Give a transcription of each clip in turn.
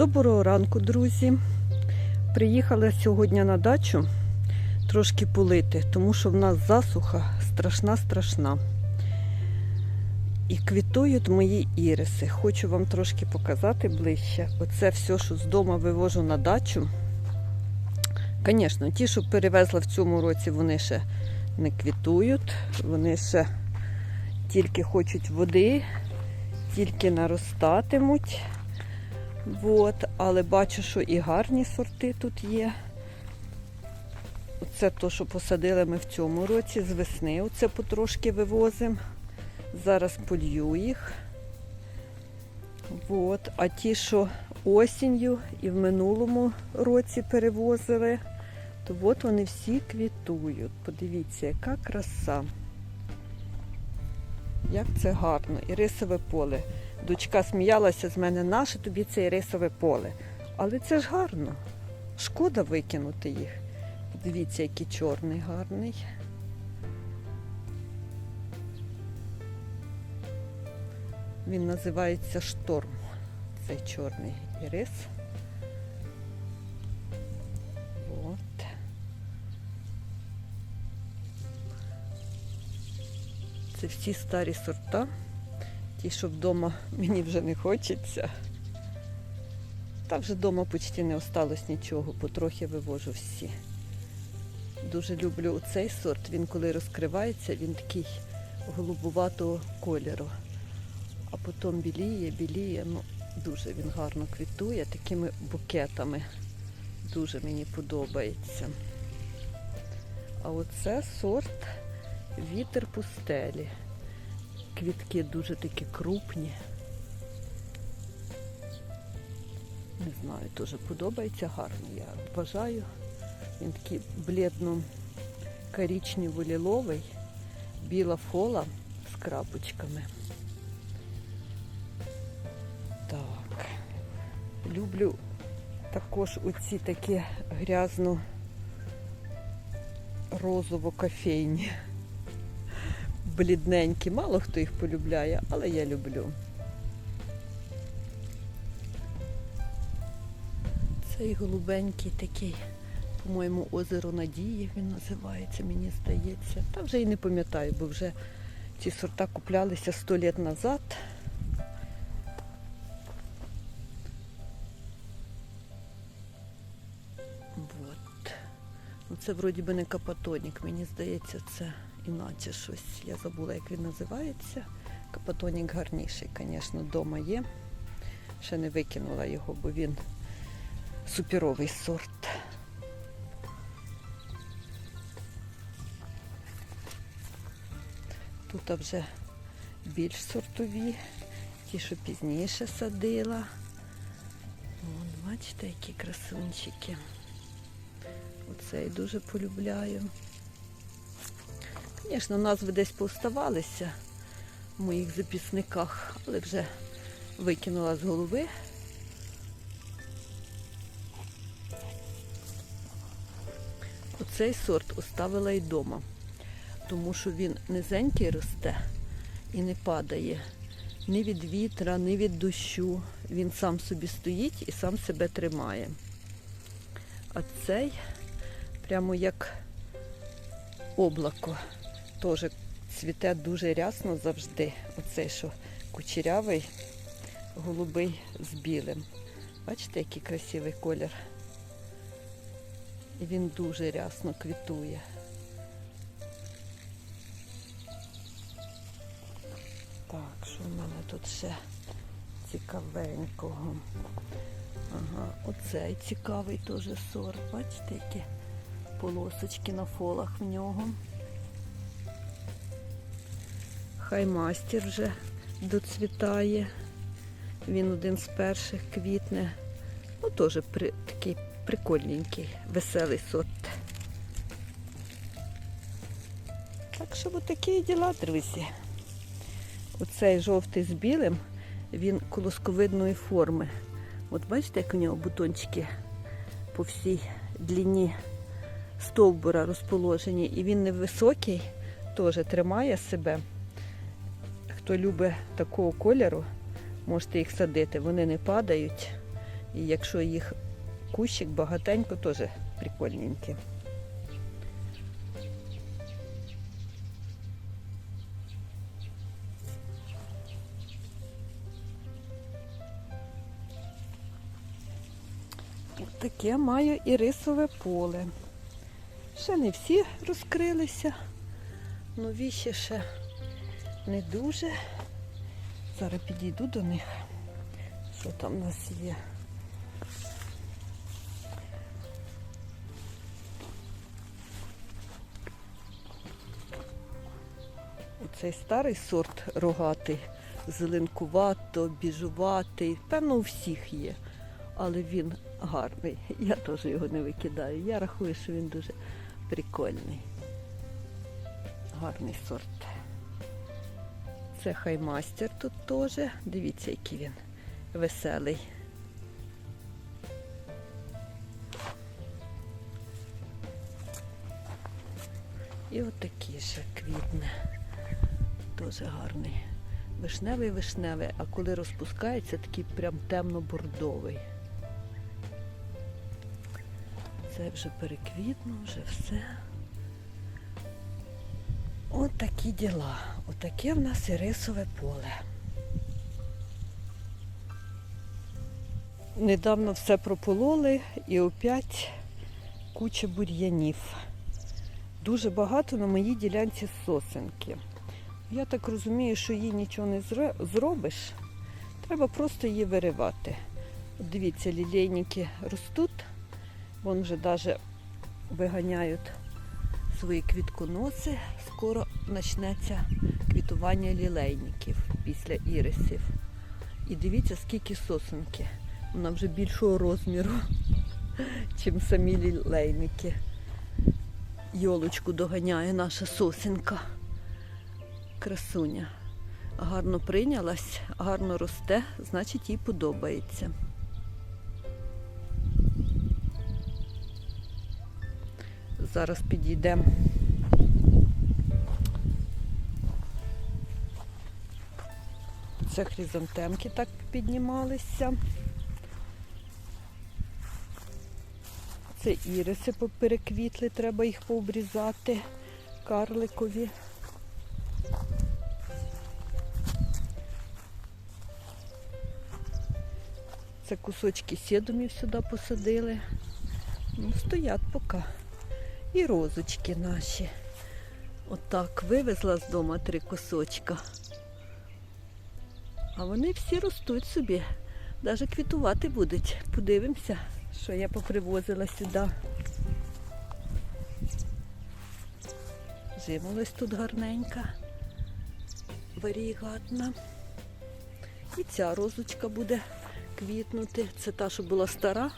Доброго ранку, друзі. Приїхала сьогодні на дачу трошки полити, тому що в нас засуха страшна-страшна. І квітують мої іриси. Хочу вам трошки показати ближче. Оце все, що з дому вивожу на дачу. Звісно, ті, що перевезла в цьому році, вони ще не квітують, вони ще тільки хочуть води, тільки наростатимуть. От, але бачу, що і гарні сорти тут є. Це то, що посадили ми в цьому році з весни. Оце потрошки вивозимо. Зараз полью їх. От. А ті, що осінню і в минулому році перевозили, то от вони всі квітують. Подивіться, яка краса. Як це гарно. І рисове поле. Дочка сміялася з мене, наше тобі це рисове поле. Але це ж гарно. Шкода викинути їх. Подивіться, який чорний гарний. Він називається шторм. Цей чорний ірис. От. Це всі старі сорта. Ті, що вдома мені вже не хочеться. Та вже вдома почти не осталось нічого, потрохи вивожу всі. Дуже люблю цей сорт. Він коли розкривається, він такий голубуватого кольору. А потім біліє, біліє. Ну, дуже він гарно квітує такими букетами. Дуже мені подобається. А оце сорт вітер пустелі. Квітки дуже такі крупні. Не знаю, теж подобається гарно, я вважаю. Він такий бледно коричнево-ліловий, біла фола з крапочками. Так. Люблю також оці такі грязно розово-кофейні. Блідненькі. Мало хто їх полюбляє, але я люблю. Цей голубенький такий, по-моєму, озеро Надії він називається, мені здається. Та вже і не пам'ятаю, бо вже ці сорта куплялися 100 років назад. Ну, це вроді би не капатонік, мені здається, це іначе щось. Я забула, як він називається. Капатонік гарніший, звісно, вдома є. Ще не викинула його, бо він суперовий сорт. Тут вже більш сортові, ті, що пізніше садила. Вон, бачите, які красунчики. Оцей дуже полюбляю. Звісно, назви десь повставалися в моїх записниках, але вже викинула з голови. Оцей сорт оставила й вдома, тому що він низенький росте і не падає ні від вітра, ні від дощу. Він сам собі стоїть і сам себе тримає. А цей прямо як облако. Теж цвіте дуже рясно завжди. Оцей, що кучерявий, голубий з білим. Бачите, який красивий колір. І він дуже рясно квітує. Так, що в мене тут ще цікавенького? Ага, оцей цікавий теж сорт. Бачите, які полосочки на фолах в нього. Хай мастер вже доцвітає. Він один з перших квітне. Ну, теж при, такий прикольненький, веселий сорт. Так що от такі діла, друзі. Оцей жовтий з білим, він колосковидної форми. От бачите, як у нього бутончики по всій длині стовбура розположені. І він невисокий, теж тримає себе. Хто любить такого кольору, можете їх садити. Вони не падають, І якщо їх кущик багатенько, теж прикольненькі. Таке маю і рисове поле. Ще не всі розкрилися, новіші ще не дуже. Зараз підійду до них. Що там у нас є? Оцей старий сорт рогатий, зеленкувато, біжуватий. Певно, у всіх є, але він гарний. Я теж його не викидаю. Я рахую, що він дуже прикольний. Гарний сорт. Це хаймастер тут теж. Дивіться, який він веселий. І отакий ще квітне. Дуже гарний. Вишневий вишневий, а коли розпускається, такий прям темно-бордовий. Це вже переквітно, вже все. От такі діла. Отаке в нас і рисове поле. Недавно все пропололи і опять куча бур'янів. Дуже багато на моїй ділянці сосенки. Я так розумію, що їй нічого не зробиш. Треба просто її виривати. От дивіться, лілейники ростуть. Вон вже навіть виганяють свої квітконоси. Скоро почнеться квітування лілейників після ірисів. І дивіться, скільки сосенки. Вона вже більшого розміру, ніж самі лілейники. Йолочку доганяє наша сосенка. Красуня. Гарно прийнялась, гарно росте, значить їй подобається. Зараз підійдемо. Це хризантемки так піднімалися. Це іриси попереквітли, треба їх пообрізати, карликові. Це кусочки сідомів сюди посадили. Ну, стоять поки. І розочки наші. Отак вивезла з дому три кусочка. А вони всі ростуть собі. Навіть квітувати будуть. Подивимося, що я попривозила сюди. Жимолось тут гарненька, варігатна. І ця розочка буде квітнути. Це та, що була стара.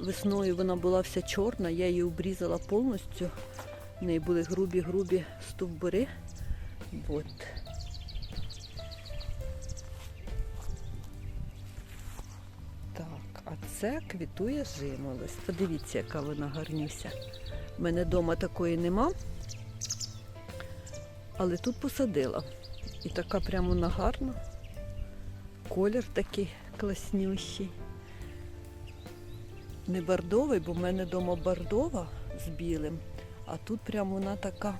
Весною вона була вся чорна, я її обрізала повністю. В неї були грубі-грубі стовбури. От. Так, а це квітує жимолость. Подивіться, яка вона гарнюся. У мене вдома такої нема, але тут посадила. І така прямо вона гарна. Колір такий класнющий. Не бордовий, бо в мене вдома бордова з білим, а тут прямо вона така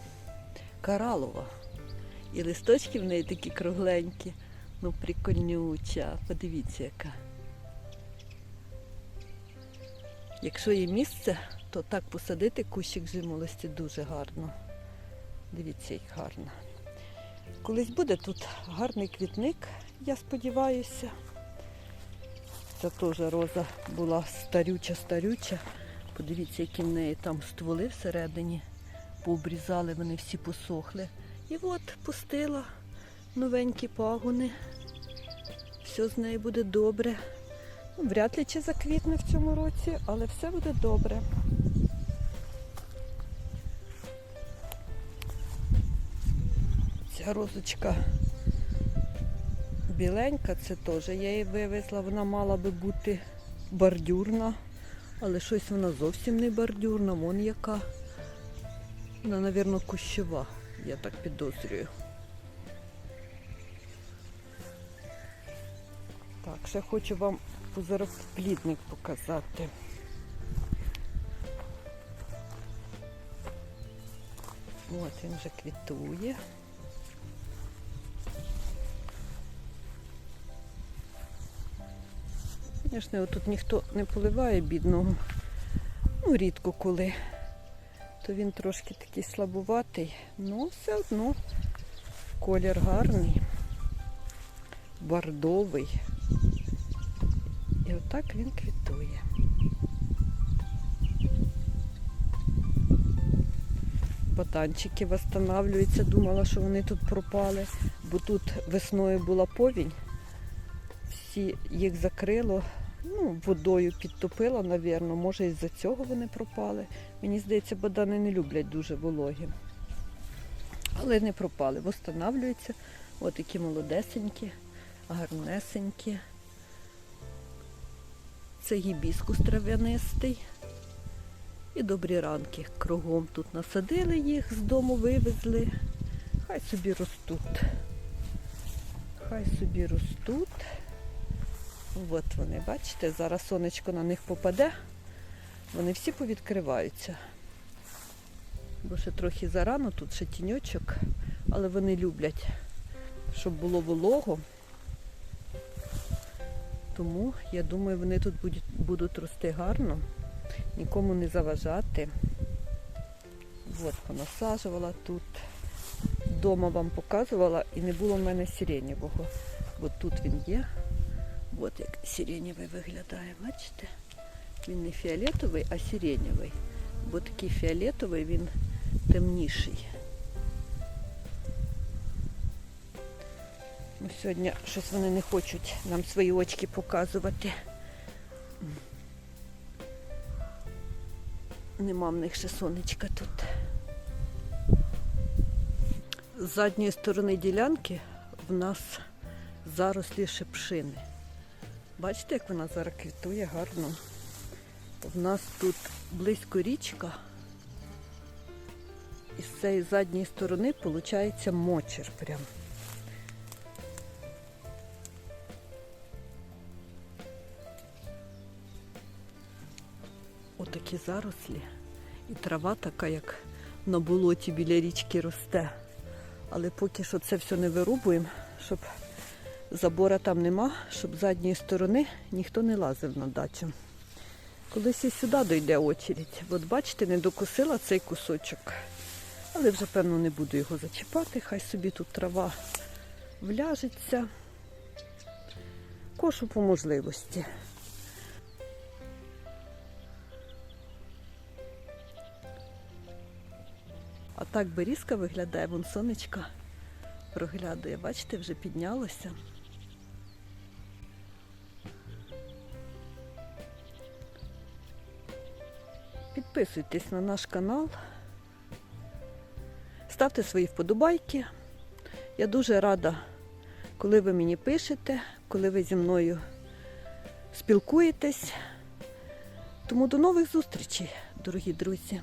каралова. І листочки в неї такі кругленькі, ну прикольнюча. Подивіться яка. Якщо є місце, то так посадити кущик жимолості дуже гарно. Дивіться, як гарно. Колись буде тут гарний квітник, я сподіваюся. Це теж роза була старюча-старюча. Подивіться, які в неї там стволи всередині. Пообрізали, вони всі посохли. І от пустила новенькі пагони. Все з нею буде добре. Ну, Вряд ли чи заквітне в цьому році, але все буде добре. Ця розочка біленька, це теж я її вивезла. Вона мала би бути бордюрна, але щось вона зовсім не бордюрна, вон яка. Вона, мабуть, кущова, я так підозрюю. Так, ще хочу вам зараз плідник показати. От він вже квітує. Звісно, тут ніхто не поливає бідного. Ну, рідко коли. То він трошки такий слабуватий, але все одно колір гарний, бордовий. І отак він квітує. Ботанчики восстанавливаються, думала, що вони тут пропали, бо тут весною була повінь. Всі їх закрило, ну, водою підтопило, напевно. Може, із-за цього вони пропали. Мені здається, бадани не люблять дуже вологі. Але не пропали, восстанавлюються. От такі молодесенькі, гарнесенькі. Це гібіскус трав'янистий. І добрі ранки. Кругом тут насадили їх, з дому вивезли. Хай собі ростуть. Хай собі ростуть. От вони, бачите, зараз сонечко на них попаде. Вони всі повідкриваються. Бо ще трохи зарано, тут ще тіньочок, але вони люблять, щоб було волого. Тому я думаю, вони тут будуть, будуть рости гарно, нікому не заважати. От понасаджувала тут. Дома вам показувала і не було в мене сиренєвого. От тут він є. От як сиренєвий виглядає, бачите? Він не фіолетовий, а сиренєвий. Бо такий фіолетовий він темніший. Ну, сьогодні щось вони не хочуть нам свої очки показувати. Нема в них ще сонечка тут. З задньої сторони ділянки в нас зарослі шипшини. Бачите, як вона зараз квітує гарно. В нас тут близько річка. І з цієї задньої сторони виходить мочер прям. Отакі зарослі. І трава така, як на болоті біля річки росте. Але поки що це все не вирубуємо, щоб забора там нема, щоб з задньої сторони ніхто не лазив на дачу. Колись і сюди дойде очередь. От бачите, не докусила цей кусочок. Але вже, певно, не буду його зачіпати. Хай собі тут трава вляжеться. Кошу по можливості. А так берізка виглядає, вон сонечко проглядує. Бачите, вже піднялося. Підписуйтесь на наш канал, ставте свої вподобайки. Я дуже рада, коли ви мені пишете, коли ви зі мною спілкуєтесь. Тому до нових зустрічей, дорогі друзі!